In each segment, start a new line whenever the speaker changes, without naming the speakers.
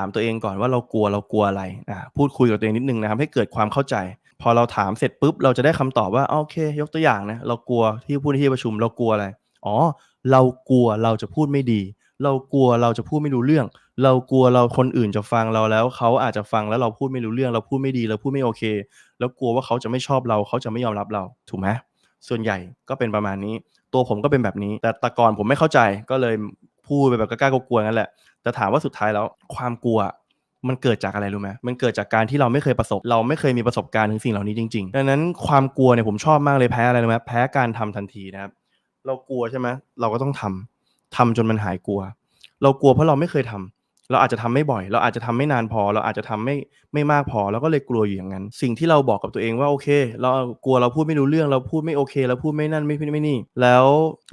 ามตัวเองก่อนว่าเรากลัวเรากลัวอะไรอ่าพูดคุยกับตัวเองนิดนึงนะครับให้เกิดความเข้าใจ พอเราถามเสร็จปุ๊บเราจะได้คำตอบว่าโอเค ยกตัวอย่างนะเรากลัวที่พูดที่ประชุมเรากลัวอะไรอ๋อ เรากลัวเราจะพูดไม่ดี เรากลัวเราจะพูดไม่รู้เรื่อง เรากลัวเราคนอื่นจะฟังเราแล้วเขาอาจจะฟังแล้วเราพูดไม่รู้เรื่อง เราพูดไม่ดีเราพูดไม่โอเค แล้วกลัวว่าเขาจะไม่ชอบเราเขาจะไม่ยอมรับเราถูกไหมส่วนใหญ่ก็เป็นประมาณนี้ ตัวผมก็เป็นแบบนี้ แต่แต่ก่อนผมไม่เข้าใจก็เลย พูดไปแบบกล้ากลัวๆนั่นแหละแต่ถามว่าสุดท้ายแล้วความกลัวมันเกิดจากอะไรรู้ไหมมันเกิดจากการที่เราไม่เคยประสบ เราไม่เคยมีประสบการณ์ถึงสิ่งเหล่านี้จริงๆ ดังนั้นความกลัวเนี่ยผมชอบมากเลยแพ้อะไรรู้ไหมแพ้การทำทันทีนะครับ เรากลัวใช่ไหมเราก็ต้องทำทำจนมันหายกลัว เรากลัวเพราะเราไม่เคยทำ เราอาจจะทำไม่บ่อย เราอาจจะทำไม่นานพอ เราอาจจะทำไม่ไม่มากพอเราก็เลยกลัวอยู่อย่างนั้น สิ่งที่เราบอกกับตัวเองว่าโอเค เรากลัวเราพูดไม่รู้เรื่อง เราพูดไม่โอเค เราพูดไม่นั่นไม่ไม่นี่ แล้ว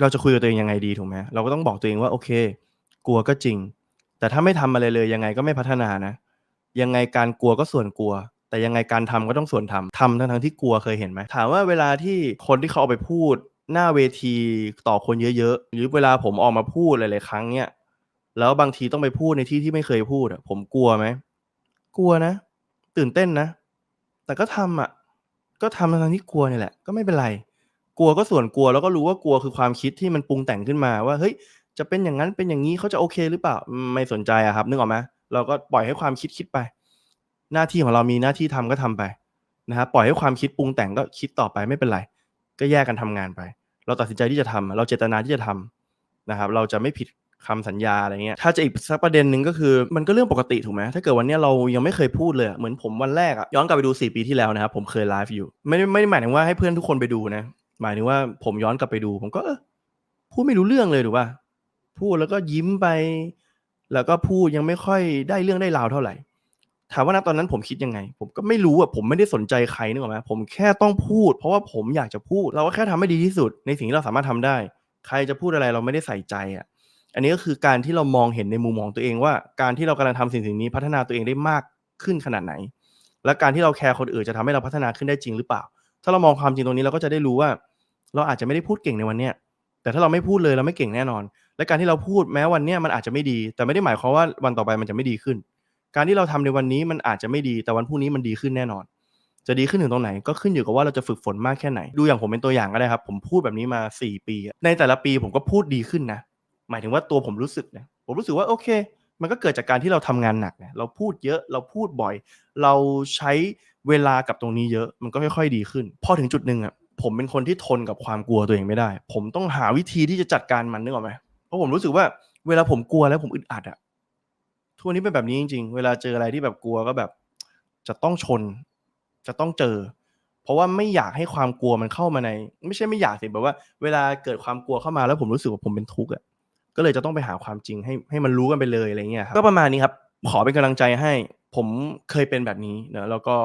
เราจะคุยกับตัวเองยังไงดีถูกไหมเราก็ต้องบอกตัวเองว่าโอเค กลัวก็จริง แต่ถ้าไม่ทำอะไรเลยยังไงก็ไม่พัฒนานะ ยังไงการกลัวก็ส่วนกลัว แต่ยังไงการทำก็ต้องส่วนทำทำทั้งทั้งที่กลัวเคยเห็นไหมถามว่าเวลาที่คนที่เขาเอาไปพูดหน้าเวทีต่อคนเยอะๆ หรือเวลาผมออกมาพูดหลายๆครั้งเนี่ย แล้วบางทีต้องไปพูดในที่ที่ไม่เคยพูดอะผมกลัวไหมกลัวนะ ตื่นเต้นนะ แต่ก็ทำอะ ก็ทำทั้งที่กลัวนี่แหละ ก็ไม่เป็นไร กลัวก็ส่วนกลัวแล้วก็รู้ว่ากลัวคือความคิดที่มันปรุงแต่งขึ้นมาว่าเฮ้ยจะเป็นอย่างนั้นเป็นอย่างนี้เขาจะโอเคหรือเปล่าไม่สนใจอะครับนึกออกไหมเราก็ปล่อยให้ความคิดคิดไป หน้าที่ของเรามีหน้าที่ทำก็ทำไปนะครับปล่อยให้ความคิดปรุงแต่งก็คิดต่อไปไม่เป็นไร ก็แยกกันทำงานไป เราตัดสินใจที่จะทำเราเจตนาที่จะทำนะครับ เราจะไม่ผิด คำสัญญาอะไรเงี้ยถ้าจะอีกสักประเด็นหนึ่งก็คือมันก็เรื่องปกติถูกไหมถ้าเกิดวันนี้เรายังไม่เคยพูดเลยเหมือนผมวันแรกอะย้อนกลับไปดู 4 ปีที่แล้วนะครับผมเคยไลฟ์อยู่ไม่ไม่ได้หมายถึงว่าให้เพื่อนทุกคนไปดูนะหมายถึงว่าผมย้อนกลับไปดู ผมก็พูดไม่รู้เรื่องเลยถูกป่ะพูดแล้วก็ยิ้มไป แล้วก็พูดยังไม่ค่อยได้เรื่องได้ราวเท่าไหร่ ถามว่าณตอนนั้นผมคิดยังไง ผมก็ไม่รู้อะผมไม่ได้สนใจใครนึกออกไหมผมแค่ต้องพูด เพราะว่าผมอยากจะพูด เราก็แค่ทำให้ดีที่สุด ในสิ่งที่เราสามารถทำได้ ใครจะพูดอะไรเราไม่ได้ใส่ใจอะ อันนี้ก็คือการที่เรามองเห็นในมุมมองตัวเองว่า การที่เรากำลังทำสิ่งสิ่งนี้พัฒนาตัวเองได้มากขึ้นขนาดไหน และการที่เราแคร์คนอื่นจะทำให้เราพัฒนาขึ้นได้จริงหรือเปล่า ถ้าเรามองความจริงตรงนี้เราก็จะได้รู้ว่า เราอาจจะไม่ได้พูดเก่งในวันเนี้ยแต่ถ้าเราไม่พูดเลยเราไม่เก่งแน่นอน และการที่เราพูดแม้วันเนี้ยมันอาจจะไม่ดี แต่ไม่ได้หมายความว่าวันต่อไปมันจะไม่ดีขึ้น การที่เราทำในวันนี้มันอาจจะไม่ดี แต่วันพรุ่งนี้มันดีขึ้นแน่นอน จะดีขึ้นถึงตรงไหนก็ขึ้นอยู่กับว่าเราจะฝึกฝนมากแค่ไหน ดูอย่างผมเป็นตัวอย่างก็ได้ครับ ผมพูดแบบนี้มา 4 ปี ในแต่ละปีผมก็พูดดีขึ้นนะ หมายถึงว่าตัวผมรู้สึกนะผมรู้สึกว่าโอเค มันก็เกิดจากการที่เราทำงานหนักนะเราพูดเยอะเราพูดบ่อย เราใช้เวลากับตรงนี้เยอะมันก็ค่อยๆดีขึ้น พอถึงจุดหนึ่งอะผมเป็นคนที่ทนกับความกลัวตัวเองไม่ได้ ผมต้องหาวิธีที่จะจัดการมันนึกออกไหมเพราะผมรู้สึกว่าเวลาผมกลัวแล้วผมอึดอัดอะทุกวันนี้เป็นแบบนี้จริง ๆ เวลาเจออะไรที่แบบกลัวก็แบบ จะต้องชน จะต้องเจอ เพราะว่าไม่อยากให้ความกลัวมันเข้ามาใน ไม่ใช่ไม่อยากสิแบบว่า เวลาเกิดความกลัวเข้ามาแล้วผมรู้สึกว่าผมเป็นทุกข์อะ ก็เลยจะต้องไปหาความจริงให้ให้มันรู้กันไปเลยอะไรเงี้ยครับก็ประมาณนี้ครับ ขอเป็นกำลังใจให้ ผมเคยเป็นแบบนี้นะแล้วก็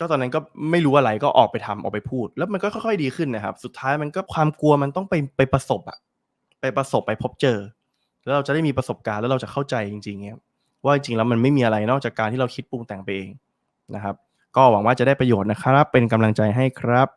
ก็ตอนนั้นก็ไม่รู้อะไรก็ออกไปทำออกไปพูด แล้วมันก็ค่อยๆดีขึ้นนะครับ สุดท้ายมันก็ความกลัวมันต้องไปไปประสบอะไปประสบไปพบเจอ แล้วเราจะได้มีประสบการณ์แล้วเราจะเข้าใจจริงๆเนี่ยว่าจริงๆแล้วมันไม่มีอะไรนอกจากการที่เราคิดปรุงแต่งไปเองนะครับ ก็หวังว่าจะได้ประโยชน์นะครับ เป็นกำลังใจให้ครับ